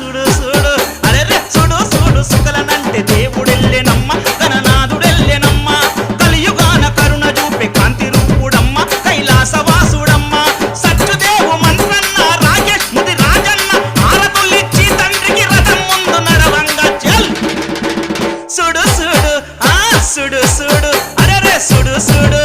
చూడు చూడు. అరే చూడు చూడు. సుకలనంటే దేవుడెళ్ళేనమ్మ తన నాదుడెళ్ళేనమ్మ కలియుగాన కరుణ చూపే కాంతి రూపుడమ్మ కైలాస వాసుడమ్మ సత్యుదేవు మంత్రన్న రాజేష్ ముది రాజన్న ఆరతులిచ్చి తండ్రికి రథం ముందు నడవంగా చెల్. సుడు సుడు ఆ సుడు సుడు అరే రే సుడు సుడు